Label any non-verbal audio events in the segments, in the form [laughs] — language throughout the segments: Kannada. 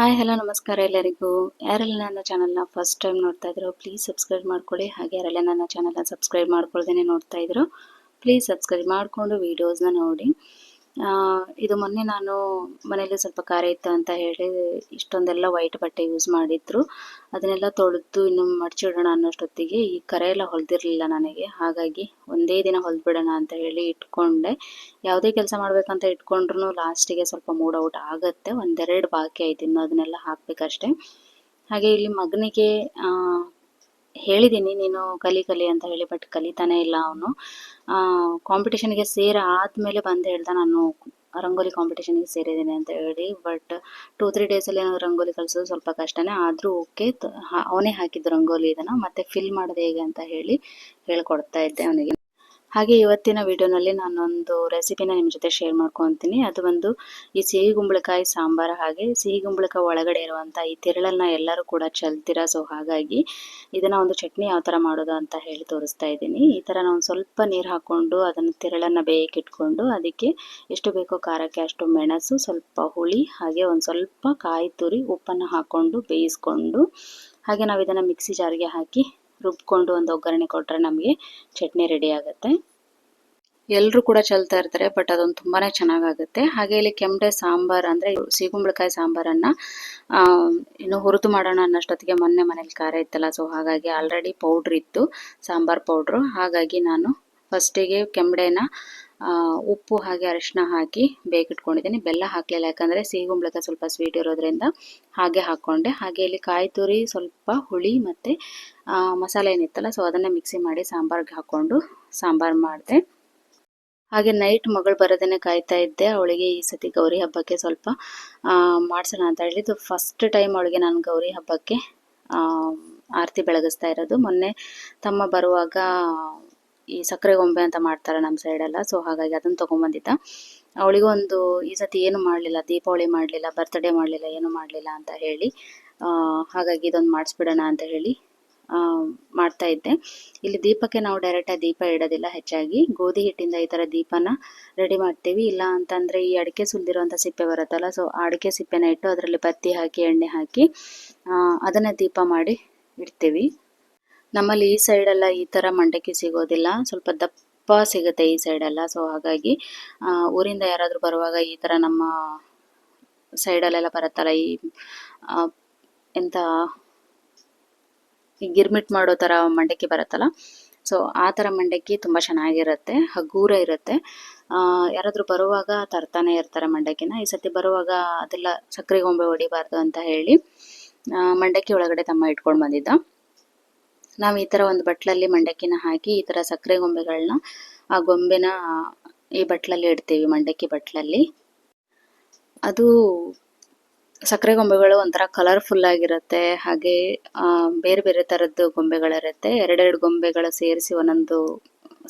ಹಾಯ್, ಹಲೋ, ನಮಸ್ಕಾರ ಎಲ್ಲರಿಗೂ. ಯಾರೆಲ್ಲ ನನ್ನ ಚಾನಲ್ನ ಫಸ್ಟ್ ಟೈಮ್ ನೋಡ್ತಾ ಇದ್ರು ಪ್ಲೀಸ್ ಸಬ್ಸ್ಕ್ರೈಬ್ ಮಾಡ್ಕೊಳ್ಳಿ ಹಾಗೆ ಯಾರೆಲ್ಲ ನನ್ನ ಚಾನಲ್ನ ಸಬ್ಸ್ಕ್ರೈಬ್ ಮಾಡ್ಕೊಳ್ದೇನೆ ನೋಡ್ತಾ ಇದ್ರು ಪ್ಲೀಸ್ ಸಬ್ಸ್ಕ್ರೈಬ್ ಮಾಡಿಕೊಂಡು ವೀಡಿಯೋಸ್ನ ನೋಡಿ. ಇದು ಮೊನ್ನೆ ನಾನು ಮನೇಲಿ ಸ್ವಲ್ಪ ಖಾರ ಇತ್ತು ಅಂತ ಹೇಳಿ ಇಷ್ಟೊಂದೆಲ್ಲ ವೈಟ್ ಬಟ್ಟೆ ಯೂಸ್ ಮಾಡಿದ್ರು. ಅದನ್ನೆಲ್ಲ ತೊಳೆದು ಇನ್ನು ಮಡಚಿಡೋಣ ಅನ್ನೋಷ್ಟೊತ್ತಿಗೆ ಈ ಕರೆ ಎಲ್ಲ ಹೊಲ್ದಿರ್ಲಿಲ್ಲ ನನಗೆ. ಹಾಗಾಗಿ ಒಂದೇ ದಿನ ಹೊಲ್ದ್ಬಿಡೋಣ ಅಂತ ಹೇಳಿ ಇಟ್ಕೊಂಡೆ. ಯಾವುದೇ ಕೆಲಸ ಮಾಡ್ಬೇಕಂತ ಇಟ್ಕೊಂಡ್ರು ಲಾಸ್ಟಿಗೆ ಸ್ವಲ್ಪ ಮೂಡ್ ಔಟ್ ಆಗುತ್ತೆ. ಒಂದೆರಡು ಬಾಕಿ ಆಯ್ತು ಇನ್ನು ಅದನ್ನೆಲ್ಲ ಹಾಕ್ಬೇಕಷ್ಟೆ. ಹಾಗೆ ಇಲ್ಲಿ ಮಗನಿಗೆ ಹೇಳಿದ್ದೀನಿ ನೀನು ಕಲಿ ಕಲಿ ಅಂತ ಹೇಳಿ ಬಟ್ ಕಲಿತಾನೆ ಇಲ್ಲ ಅವನು. ಕಾಂಪಿಟೇಷನ್ಗೆ ಸೇರ ಆದಮೇಲೆ ಬಂದು ಹೇಳ್ದ, ನಾನು ರಂಗೋಲಿ ಕಾಂಪಿಟೇಷನ್ಗೆ ಸೇರಿದ್ದೀನಿ ಅಂತ ಹೇಳಿ ಬಟ್ ಟೂ ತ್ರೀ ಡೇಸಲ್ಲಿ ನಾನು ರಂಗೋಲಿ ಕಲಿಸೋದು ಸ್ವಲ್ಪ ಕಷ್ಟನೇ, ಆದರೂ ಓಕೆ ಅವನೇ ಹಾಕಿದ್ದು ರಂಗೋಲಿ ಇದನ್ನು, ಮತ್ತೆ ಫಿಲ್ ಮಾಡೋದು ಹೇಗೆ ಅಂತ ಹೇಳಿ ಹೇಳ್ಕೊಡ್ತಾ ಇದ್ದೆ ಅವನಿಗೆ. ಹಾಗೆ ಇವತ್ತಿನ ವಿಡಿಯೋನಲ್ಲಿ ನಾನೊಂದು ರೆಸಿಪಿನ ನಿಮ್ಮ ಜೊತೆ ಶೇರ್ ಮಾಡ್ಕೊತೀನಿ. ಅದು ಒಂದು ಈ ಸಿಹಿ ಗುಂಬಳಕಾಯಿ ಸಾಂಬಾರು ಹಾಗೆ ಸಿಹಿ ಗುಂಬಳಕಾಯಿ ಒಳಗಡೆ ಇರುವಂಥ ಈ ತಿರುಳನ್ನ ಎಲ್ಲರೂ ಕೂಡ ಚೆಲ್ತೀರಾ? ಸೊ ಹಾಗಾಗಿ ಇದನ್ನ ಒಂದು ಚಟ್ನಿ ಯಾವ ಥರ ಮಾಡೋದು ಅಂತ ಹೇಳಿ ತೋರಿಸ್ತಾ ಇದ್ದೀನಿ. ಈ ಥರ ನಾವು ಸ್ವಲ್ಪ ನೀರು ಹಾಕ್ಕೊಂಡು ಅದನ್ನು ತಿರುಳನ್ನು ಬೇಯಕ್ಕಿಟ್ಕೊಂಡು ಅದಕ್ಕೆ ಎಷ್ಟು ಬೇಕೋ ಖಾರಕ್ಕೆ ಅಷ್ಟು ಮೆಣಸು, ಸ್ವಲ್ಪ ಹುಳಿ, ಹಾಗೆ ಒಂದು ಸ್ವಲ್ಪ ಕಾಯಿ ತುರಿ ಉಪ್ಪನ್ನು ಹಾಕ್ಕೊಂಡು ಬೇಯಿಸ್ಕೊಂಡು ಹಾಗೆ ನಾವು ಇದನ್ನು ಮಿಕ್ಸಿ ಜಾರ್ಗೆ ಹಾಕಿ ರುಬ್ಕೊಂಡು ಒಂದು ಒಗ್ಗರಣೆ ಕೊಟ್ಟರೆ ನಮಗೆ ಚಟ್ನಿ ರೆಡಿ ಆಗುತ್ತೆ. ಎಲ್ಲರೂ ಕೂಡ ಚಲ್ತಾ ಇರ್ತಾರೆ ಬಟ್ ಅದೊಂದು ತುಂಬಾನೇ ಚೆನ್ನಾಗಾಗುತ್ತೆ. ಹಾಗೆ ಇಲ್ಲಿ ಕೆಮ್ಮಡೆ ಸಾಂಬಾರ್ ಅಂದರೆ ಸೀಗುಂಬಳಕಾಯಿ ಸಾಂಬಾರನ್ನು ಇನ್ನು ಹುರಿದು ಮಾಡೋಣ ಅನ್ನೋಷ್ಟೊತ್ತಿಗೆ ಮೊನ್ನೆ ಮನೇಲಿ ಖಾರ ಇತ್ತಲ್ಲ ಸೊ ಹಾಗಾಗಿ ಆಲ್ರೆಡಿ ಪೌಡ್ರ್ ಇತ್ತು, ಸಾಂಬಾರ್ ಪೌಡ್ರು ಹಾಗಾಗಿ ನಾನು ಫಸ್ಟಿಗೆ ಕೆಮ್ಮಡೆನ ಉಪ್ಪು ಹಾಗೆ ಅರಿಶಿನ ಹಾಕಿ ಬೇಕಿಟ್ಕೊಂಡಿದ್ದೀನಿ. ಬೆಲ್ಲ ಹಾಕಲಿಲ್ಲ, ಯಾಕಂದರೆ ಸಿಹಿಗುಂಬಳಕಾಯಿ ಸ್ವಲ್ಪ ಸ್ವೀಟ್ ಇರೋದ್ರಿಂದ ಹಾಗೆ ಹಾಕ್ಕೊಂಡೆ. ಹಾಗೆ ಇಲ್ಲಿ ಕಾಯಿ ತುರಿ, ಸ್ವಲ್ಪ ಹುಳಿ ಮತ್ತು ಮಸಾಲೆ ಏನಿತ್ತಲ್ಲ ಸೊ ಅದನ್ನು ಮಿಕ್ಸಿ ಮಾಡಿ ಸಾಂಬಾರ್ಗೆ ಹಾಕ್ಕೊಂಡು ಸಾಂಬಾರು ಮಾಡಿದೆ. ಹಾಗೆ ನೈಟ್ ಮಗಳು ಬರೋದನ್ನೇ ಕಾಯ್ತಾ ಇದ್ದೆ. ಅವಳಿಗೆ ಈ ಸತಿ ಗೌರಿ ಹಬ್ಬಕ್ಕೆ ಸ್ವಲ್ಪ ಮಾಡಿಸೋಣ ಅಂತ ಹೇಳಿದ್ದು. ಫಸ್ಟ್ ಟೈಮ್ ಅವಳಿಗೆ ನಾನು ಗೌರಿ ಹಬ್ಬಕ್ಕೆ ಆರತಿ ಬೆಳಗಿಸ್ತಾ ಇರೋದು. ಮೊನ್ನೆ ತಮ್ಮ ಬರುವಾಗ ಈ ಸಕ್ಕರೆ ಗೊಂಬೆ ಅಂತ ಮಾಡ್ತಾರೆ ನಮ್ಮ ಸೈಡೆಲ್ಲ ಸೊ ಹಾಗಾಗಿ ಅದನ್ನು ತೊಗೊಂಬಂದಿದ್ದ. ಅವಳಿಗೂ ಒಂದು, ಈ ಸತಿ ಏನು ಮಾಡಲಿಲ್ಲ, ದೀಪಾವಳಿ ಮಾಡಲಿಲ್ಲ ಬರ್ತ್ಡೇ ಮಾಡಲಿಲ್ಲ, ಏನು ಮಾಡಲಿಲ್ಲ ಅಂತ ಹೇಳಿ ಹಾಗಾಗಿ ಇದೊಂದು ಮಾಡಿಸ್ಬಿಡೋಣ ಅಂತ ಹೇಳಿ ಮಾಡ್ತಾ ಇದ್ದೆ. ಇಲ್ಲಿ ದೀಪಕ್ಕೆ ನಾವು ಡೈರೆಕ್ಟಾಗಿ ದೀಪ ಇಡೋದಿಲ್ಲ, ಹೆಚ್ಚಾಗಿ. ಗೋಧಿ ಹಿಟ್ಟಿಂದ ಈ ಥರ ದೀಪನ ರೆಡಿ ಮಾಡ್ತೀವಿ. ಇಲ್ಲ ಅಂತಂದರೆ ಈ ಅಡಿಕೆ ಸುಲಿದಿರುವಂಥ ಸಿಪ್ಪೆ ಬರುತ್ತಲ್ಲ ಸೊ ಆ ಅಡಿಕೆ ಸಿಪ್ಪೆನ ಇಟ್ಟು ಅದರಲ್ಲಿ ಬತ್ತಿ ಹಾಕಿ, ಎಣ್ಣೆ ಹಾಕಿ ಅದನ್ನು ದೀಪ ಮಾಡಿ ಇಡ್ತೀವಿ. ನಮ್ಮಲ್ಲಿ ಈ ಸೈಡೆಲ್ಲ ಈ ಥರ ಮಂಡಕ್ಕಿ ಸಿಗೋದಿಲ್ಲ. ಸ್ವಲ್ಪ ದಪ್ಪ ಸಿಗುತ್ತೆ ಈ ಸೈಡೆಲ್ಲ ಸೊ ಹಾಗಾಗಿ ಊರಿಂದ ಯಾರಾದರೂ ಬರುವಾಗ ಈ ಥರ ನಮ್ಮ ಸೈಡಲ್ಲೆಲ್ಲ ಬರುತ್ತಲ್ಲ, ಈ ಎಂಥ ಈ ಗಿರ್ಮಿಟ್ ಮಾಡೋ ಥರ ಮಂಡಕ್ಕಿ ಬರುತ್ತಲ್ಲ. ಸೊ ಆ ಥರ ಮಂಡಕ್ಕಿ ತುಂಬ ಚೆನ್ನಾಗಿರುತ್ತೆ. ಹಗೂರ ಇರುತ್ತೆ. ಯಾರಾದರೂ ಬರುವಾಗ ತರ್ತಾನೆ ಇರ್ತಾರೆ ಮಂಡಕ್ಕಿನ. ಈ ಸತಿ ಬರುವಾಗ ಅದೆಲ್ಲ ಸಕ್ಕರೆ ಗೊಂಬೆ ಹೊಡಿಬಾರ್ದು ಅಂತ ಹೇಳಿ ಮಂಡಕ್ಕಿ ಒಳಗಡೆ ತಮ್ಮ ಇಟ್ಕೊಂಡು ಬಂದಿದ್ದ. ನಾವು ಈ ಥರ ಒಂದು ಬಟ್ಲಲ್ಲಿ ಮಂಡಕ್ಕಿನ ಹಾಕಿ ಈ ಥರ ಸಕ್ಕರೆ ಗೊಂಬೆಗಳನ್ನ ಆ ಗೊಂಬೆನ ಈ ಬಟ್ಲಲ್ಲಿ ಇಡ್ತೀವಿ, ಮಂಡಕ್ಕಿ ಬಟ್ಲಲ್ಲಿ. ಅದು ಸಕ್ಕರೆ ಗೊಂಬೆಗಳು ಒಂಥರ ಕಲರ್ಫುಲ್ ಆಗಿರುತ್ತೆ, ಹಾಗೆ ಬೇರೆ ಬೇರೆ ಥರದ್ದು ಗೊಂಬೆಗಳಿರುತ್ತೆ. ಎರಡೆರಡು ಗೊಂಬೆಗಳು ಸೇರಿಸಿ ಒಂದೊಂದು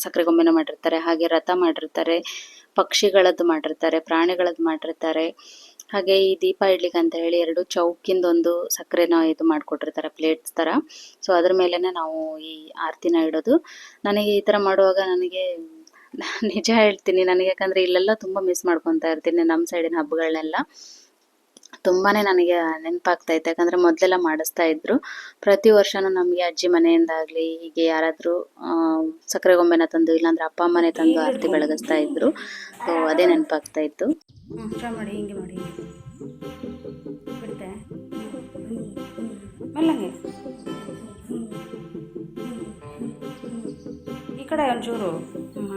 ಸಕ್ಕರೆ ಗೊಂಬೆನ ಮಾಡಿರ್ತಾರೆ. ಹಾಗೆ ರಥ ಮಾಡಿರ್ತಾರೆ, ಪಕ್ಷಿಗಳದ್ದು ಮಾಡಿರ್ತಾರೆ, ಪ್ರಾಣಿಗಳದ್ದು ಮಾಡಿರ್ತಾರೆ. ಹಾಗೆ ಈ ದೀಪ ಇಡ್ಲಿಕ್ಕೆ ಅಂತ ಹೇಳಿ ಎರಡು ಚೌಕಿಂದ ಒಂದು ಸಕ್ಕರೆನ ಇದು ಮಾಡಿಕೊಟ್ಟಿರ್ತಾರೆ ಪ್ಲೇಟ್ಸ್ ಥರ ಸೊ ಅದ್ರ ಮೇಲೇ ನಾವು ಈ ಆರತಿನ ಇಡೋದು. ನನಗೆ ಈ ಥರ ಮಾಡುವಾಗ ನನಗೆ [laughs] ನಿಜ ಹೇಳ್ತೀನಿ, ನನಗೆ ಯಾಕಂದರೆ ಇಲ್ಲೆಲ್ಲ ತುಂಬ ಮಿಸ್ ಮಾಡ್ಕೊತಾ ಇರ್ತೀನಿ ನಮ್ಮ ಸೈಡಿನ ಹಬ್ಬಗಳನ್ನೆಲ್ಲ ತುಂಬಾನೇ ನನಗೆ ನೆನಪಾಗ್ತಾ ಇತ್ತು, ಯಾಕಂದ್ರೆ ಮೊದಲೆಲ್ಲ ಮಾಡಿಸ್ತಾ ಇದ್ರು. ಪ್ರತಿ ವರ್ಷನೂ ನಮಗೆ ಅಜ್ಜಿ ಮನೆಯಿಂದಾಗ್ಲಿ, ಹೀಗೆ ಯಾರಾದರೂ ಸಕ್ಕರೆ ಗೊಂಬೆನ ತಂದು, ಇಲ್ಲಾಂದ್ರೆ ಅಪ್ಪ ಅಮ್ಮನೆ ತಂದು ಆರತಿ ಬೆಳಗಿಸ್ತಾ ಇದ್ರು. ಸೊ ಅದೇ ನೆನಪಾಗ್ತಾ ಇತ್ತು. ಮಾಡಿ, ಹಿಂಗೆ ಮಾಡಿ. ಮೆಲ್ಲಂಗೆ ಈ ಕಡೆ ಒಂಚೂರು ಹ್ಮ್,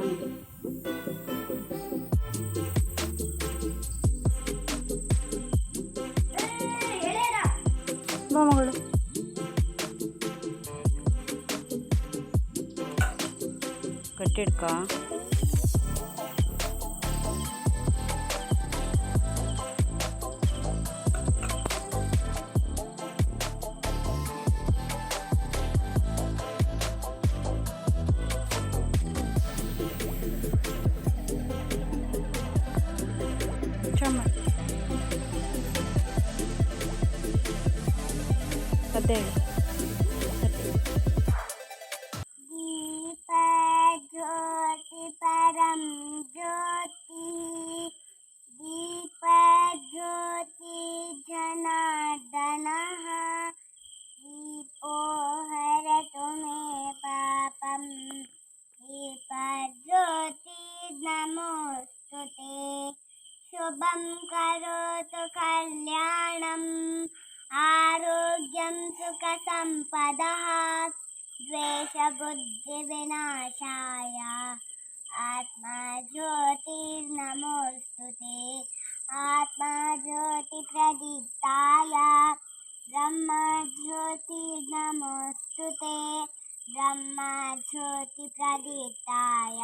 फतेह ज्योति परम ज्योति दीप ज्योति दीपो हर तुम्हें पापम दीप ज्योति नमोस्तुते शुभम करोतु कल्याणम। सुखसम्पदः द्वेषबुद्धिविनाशाय। आत्मा ज्योतिर्नमोऽस्तु ते। आत्मा ज्योतिप्रदीप्ताय ब्रह्मा ज्योतिर्नमोऽस्तु ते। ब्रह्मा ज्योतिप्रदीप्ताय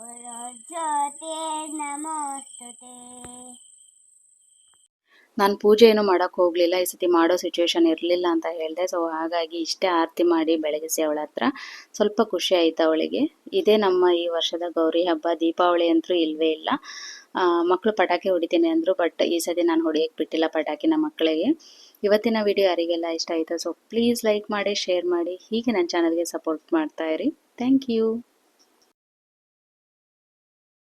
गुरु ज्योतिर्नमोऽस्तु ते। ನಾನು ಪೂಜೆ ಏನು ಮಾಡೋಕ್ಕೆ ಹೋಗಲಿಲ್ಲ, ಈ ಸತಿ ಮಾಡೋ ಸಿಚುವೇಶನ್ ಇರಲಿಲ್ಲ ಅಂತ ಹೇಳಿದೆ. ಸೊ ಹಾಗಾಗಿ ಇಷ್ಟೇ ಆರತಿ ಮಾಡಿ ಬೆಳಗಿಸಿ ಅವಳ ಹತ್ರ. ಸ್ವಲ್ಪ ಖುಷಿ ಆಯಿತು ಅವಳಿಗೆ. ಇದೇ ನಮ್ಮ ಈ ವರ್ಷದ ಗೌರಿ ಹಬ್ಬ. ದೀಪಾವಳಿ ಅಂತೂ ಇಲ್ಲವೇ ಇಲ್ಲ. ಮಕ್ಕಳು ಪಟಾಕಿ ಹೊಡಿತೀನಿ ಅಂದರು ಬಟ್ ಈ ಸತಿ ನಾನು ಹೊಡಿಯೋಕ್ಕೆ ಬಿಟ್ಟಿಲ್ಲ ಪಟಾಕಿನ ಮಕ್ಕಳಿಗೆ ಇವತ್ತಿನ ವಿಡಿಯೋ ಯಾರಿಗೆಲ್ಲ ಇಷ್ಟ ಆಯಿತು ಸೊ ಪ್ಲೀಸ್ ಲೈಕ್ ಮಾಡಿ ಶೇರ್ ಮಾಡಿ. ಹೀಗೆ ನನ್ನ ಚಾನಲ್ಗೆ ಸಪೋರ್ಟ್ ಮಾಡ್ತಾ ಇರಿ. Thank you